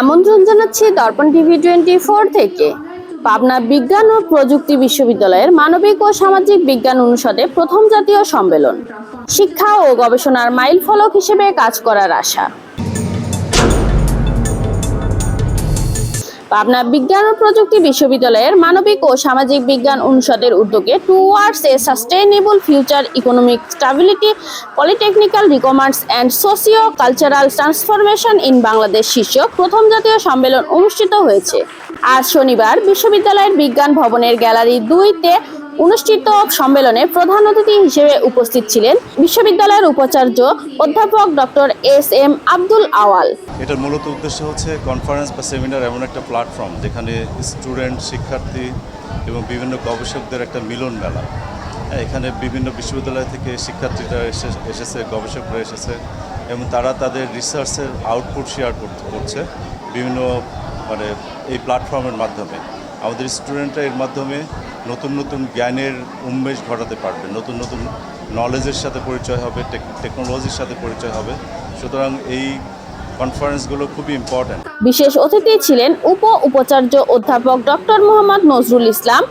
আমন্ত্রণ জানাচ্ছি দর্পণ TV twenty four থেকে। পাবনা বিজ্ঞান ও প্রযুক্তি বিশ্ববিদ্যালয়ের মানবিক ও সামাজিক বিজ্ঞান অনুষদে প্রথম জাতীয় সম্মেলন। শিক্ষা ও গবেষণার মাইল ফলক হিসেবে কাজ করার আশা। পাবনা বিজ্ঞান ও প্রযুক্তি বিশ্ববিদ্যালয়ের মানবিক ও সামাজিক বিজ্ঞান অনুষদের উদ্যোগে towards a sustainable future economic stability polytechnical recommerce and socio cultural transformation in Bangladesh শীর্ষক প্রথম জাতীয় সম্মেলন অনুষ্ঠিত হয়েছে। আজ শনিবার বিশ্ববিদ্যালয়ের বিজ্ঞান ভবনের গ্যালারি দুইতে অনুষ্ঠিত সম্মেলনে প্রধান অতিথি হিসেবে উপস্থিত ছিলেন বিশ্ববিদ্যালয়ের উপাচার্য অধ্যাপক doctor S M Abdul Awal. এটার মূলত উদ্দেশ্য হচ্ছে কনফারেন্স বা সেমিনার এমন একটা প্ল্যাটফর্ম যেখানে স্টুডেন্ট শিক্ষার্থী এবং বিভিন্ন গবেষকদের একটা মিলন মেলা। হ্যাঁ, এখানে বিভিন্ন বিশ্ববিদ্যালয় থেকে শিক্ষার্থীরা এসে এসেছে গবেষকরা এসেছে এবং তারা তাদের রিসার্চের আউটপুট শেয়ার করছে বিভিন্ন মানে এই প্ল্যাটফর্মের মাধ্যমে। আমাদের স্টুডেন্টরা এর মাধ্যমে নতুন নতুন জ্ঞানের উন্মেষ ঘটাতে পারবে, নতুন নতুন নলেজের সাথে পরিচয় হবে টেকনোলজির সাথে পরিচয় হবে। সুতরাং এই কনফারেন্সগুলো খুবই ইম্পর্ট্যান্ট বিশেষ অতিথি ছিলেন উপ উপাচার্য অধ্যাপক ডক্টর মোহাম্মদ নজরুল ইসলাম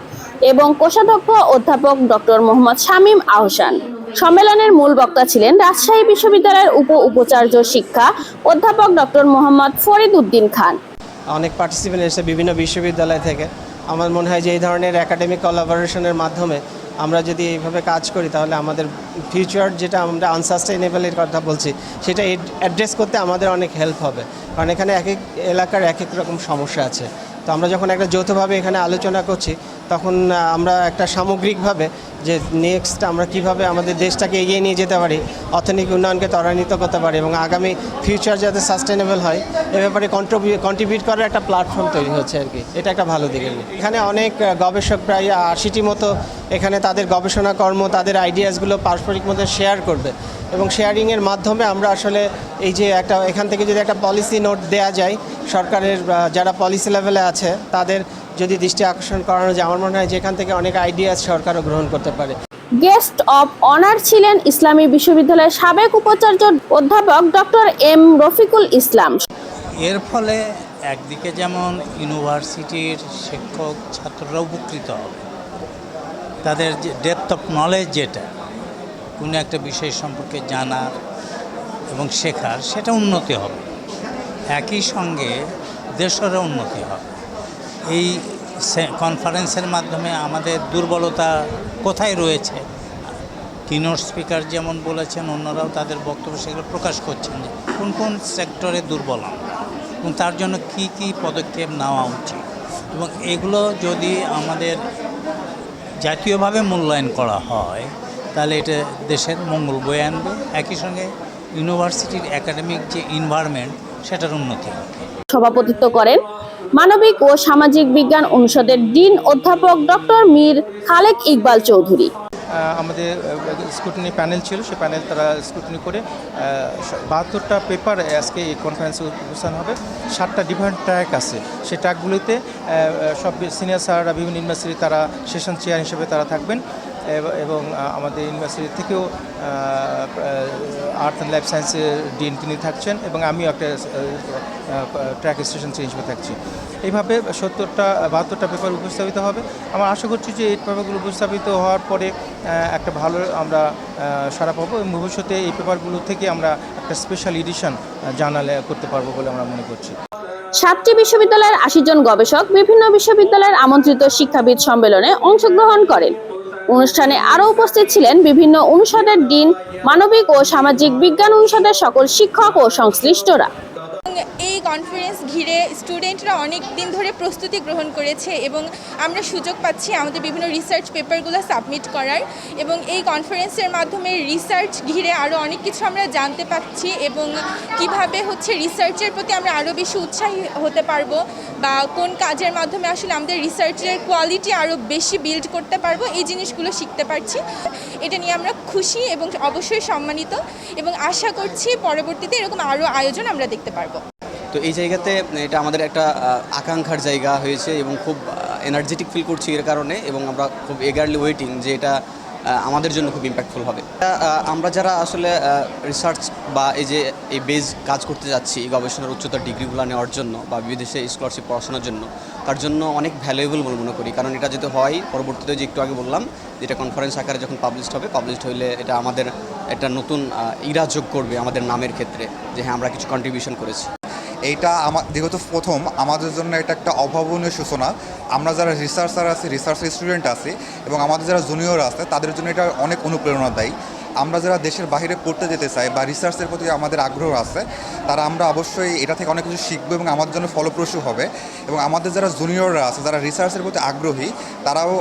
এবং কোষাধ্যক্ষ অধ্যাপক ডক্টর মোহাম্মদ শামীম আহসান। সম্মেলনের মূল বক্তা ছিলেন রাজশাহী বিশ্ববিদ্যালয়ের উপ উপাচার্য শিক্ষা অধ্যাপক ডক্টর মোহাম্মদ ফরিদ উদ্দিন খান। অনেক পার্টিসিপেন্ট এসেছে বিভিন্ন বিশ্ববিদ্যালয় থেকে। আমার মনে হয় যে এই ধরনের একাডেমিক কলাবোরেশনের মাধ্যমে আমরা যদি এইভাবে কাজ করি, তাহলে আমাদের ফিউচার যেটা আমরা আনসাস্টেইনেবলের কথা বলছি, সেটা অ্যাড্রেস করতে আমাদের অনেক হেল্প হবে। কারণ এখানে এক এক এলাকার এক এক রকম সমস্যা আছে। তো আমরা যখন একটা যৌথভাবে এখানে আলোচনা করছি, তখন আমরা একটা সামগ্রিকভাবে যে নেক্সট আমরা কীভাবে আমাদের দেশটাকে এগিয়ে নিয়ে যেতে পারি, অর্থনৈতিক উন্নয়নকে ত্বরান্বিত করতে পারি এবং আগামী ফিউচার যাতে সাস্টেনেবল হয়, এ ব্যাপারে কন্ট্রিবিউ কন্ট্রিবিউট করার একটা প্ল্যাটফর্ম তৈরি হচ্ছে আর কি এটা একটা ভালো দিক। এখানে অনেক গবেষক প্রায় আশিটি মতো এখানে তাদের গবেষণা কর্ম, তাদের আইডিয়াসগুলো পারস্পরিক মধ্যে শেয়ার করবে এবং শেয়ারিংয়ের মাধ্যমে আমরা আসলে এই যে একটা, এখান থেকে যদি একটা পলিসি নোট দেয়া যায়, সরকারের যারা পলিসি লেভেলে আছে, তাদের যদি দৃষ্টি আকর্ষণ করানো যায়, আমার মনে হয় যে এখান থেকে অনেক আইডিয়াস সরকারও গ্রহণ করতে পারে। গেস্ট অব অনার ছিলেন ইসলামী বিশ্ববিদ্যালয়ের সাবেক উপাচার্য অধ্যাপক ডক্টর এম রফিকুল ইসলাম। এর ফলে একদিকে যেমন ইউনিভার্সিটির শিক্ষক ছাত্ররা উপকৃত হবে তাদের যে ডেপথ অফ নলেজ যেটা কোনো একটা বিষয় সম্পর্কে জানার এবং শেখার সেটা উন্নতি হবে। একই সঙ্গে দেশেরও উন্নতি হবে। এই কনফারেন্সের মাধ্যমে আমাদের দুর্বলতা কোথায় রয়েছে? কিনোর স্পিকার যেমন বলেছেন, অন্যরাও তাদের বক্তব্য সেগুলো প্রকাশ করছেন যে কোন কোন সেক্টরে দুর্বল এবং তার জন্য কি কি পদক্ষেপ নেওয়া উচিত? এবং এগুলো যদি আমাদের জাতীয়ভাবে মূল্যায়ন করা হয়, তাহলে এটা দেশের মঙ্গল বয়ে আনবে। একই সঙ্গে ইউনিভার্সিটির একাডেমিক যে ইনভায়রনমেন্ট সেটার উন্নতি হবে। সভাপতিত্ব করেন মানবিক ও সামাজিক বিজ্ঞান অনুষদের ডিন অধ্যাপক ডক্টর মীর খালেক ইকবাল চৌধুরী। আমাদের স্কুটনি প্যানেল ছিল সেই প্যানেল তারা স্কুটনি করে বাহাত্তরটা পেপার আজকে এই কনফারেন্সে উপস্থান হবে। সাতটা ডিফারেন্ট ট্র্যাক আছে। সেই ট্র্যাকগুলিতে সব সিনিয়র স্যাররা বিভিন্ন ইউনিভার্সিটি তারা সেশন চেয়ার হিসেবে তারা থাকবেন। এব- আমাদের ইউনিভার্সিটি থেকেও আর্থ অ্যান্ড লাইফ সায়েন্সের ডিন তিনি থাকছেন এবং আমিও একটা ট্র্যাক স্টেশন চেঞ্জ হিসেবে থাকছি। এইভাবে সত্তরটা, বাহাত্তরটা পেপার উপস্থাপিত হবে। আমার আশা করছি যে এই পেপারগুলো উপস্থাপিত হওয়ার পরে একটা ভালো আমরা সারা পাবো এবং ভবিষ্যতে এই পেপারগুলো থেকে আমরা একটা স্পেশাল এডিশন জানালে করতে পারব বলে আমরা মনে করছি। সাতটি বিশ্ববিদ্যালয়ের আশি জন গবেষক বিভিন্ন বিশ্ববিদ্যালয়ের আমন্ত্রিত শিক্ষাবিদ সম্মেলনে অংশগ্রহণ করেন। অনুষ্ঠানে আরও উপস্থিত ছিলেন বিভিন্ন অনুষদের ডিন, মানবিক ও সামাজিক বিজ্ঞান অনুষদের সকল শিক্ষক ও সংশ্লিষ্টরা। এই কনফারেন্স ঘিরে স্টুডেন্টরা অনেক দিন ধরে প্রস্তুতি গ্রহণ করেছে এবং আমরা সুযোগ পাচ্ছি আমাদের বিভিন্ন রিসার্চ পেপারগুলো সাবমিট করার এবং এই কনফারেন্সের মাধ্যমে রিসার্চ ঘিরে আরও অনেক কিছু আমরা জানতে পাচ্ছি এবং কীভাবে হচ্ছে রিসার্চের প্রতি আমরা আরও বেশি উৎসাহী হতে পারব বা কোন কাজের মাধ্যমে আসলে আমাদের রিসার্চের কোয়ালিটি আরও বেশি বিল্ড করতে পারব, এই জিনিসগুলো শিখতে পারছি। এটা নিয়ে আমরা খুশি এবং অবশ্যই সম্মানিত এবং আশা করছি পরবর্তীতে এরকম আরও আয়োজন আমরা দেখতে পারব। তো এই জায়গাতে এটা আমাদের একটা আকাঙ্ক্ষার জায়গা হয়েছে এবং খুব এনার্জেটিক ফিল করছি এর কারণে এবং আমরা খুব এগারলি ওয়েটিং যে এটা আমাদের জন্য খুব ইম্প্যাক্টফুল হবে। আমরা যারা আসলে রিসার্চ বা এই যে, এই বেজ কাজ করতে যাচ্ছি, এই গবেষণার উচ্চতর ডিগ্রিগুলো নেওয়ার জন্য বা বিদেশে স্কলারশিপ পড়াশোনার জন্য, তার জন্য অনেক ভ্যালুয়েবল বলে মনে করি। কারণ এটা যদি হয়, পরবর্তীতে যে একটু আগে বললাম যেটা কনফারেন্স আকারে যখন পাবলিশড হবে পাবলিশড হইলে এটা আমাদের একটা নতুন ইরা যোগ করবে আমাদের নামের ক্ষেত্রে, যে হ্যাঁ আমরা কিছু কন্ট্রিবিউশন করেছি। এইটা আমার যেহেতু প্রথম, আমাদের জন্য এটা একটা অভাবনীয় সূচনা। আমরা যারা রিসার্চার আছি রিসার্চ স্টুডেন্ট আছি এবং আমাদের যারা জুনিয়র আছে, তাদের জন্য এটা অনেক অনুপ্রেরণা দেয় আমরা যারা দেশের বাইরে পড়তে যেতে চাই বা রিসার্চের প্রতি আমাদের আগ্রহ আছে, তারা আমরা অবশ্যই এটা থেকে অনেক কিছু শিখব এবং আমাদের জন্য ফলপ্রসূ হবে। এবং আমাদের যারা জুনিয়ররা আছে, যারা রিসার্চের প্রতি আগ্রহী, তারাও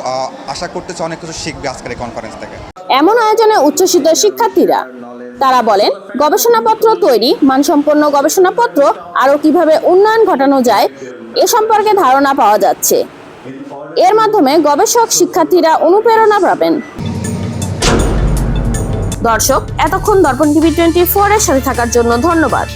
আশা করতেছে অনেক কিছু শিখবে আজকের এই কনফারেন্স থেকে। এমন আয়োজনে উচ্ছ্বসিত শিক্ষার্থীরা তারা বলেন, গবেষণাপত্র তৈরি, মানসম্পন্ন গবেষণাপত্র, আরও কীভাবে উন্নয়ন ঘটানো যায়, এ সম্পর্কে ধারণা পাওয়া যাচ্ছে। এর মাধ্যমে গবেষক শিক্ষার্থীরা অনুপ্রেরণা পাবেন। দর্শক, এতক্ষণ দর্পণ টিভি টোয়েন্টি ফোর এর সাথে থাকার জন্য ধন্যবাদ।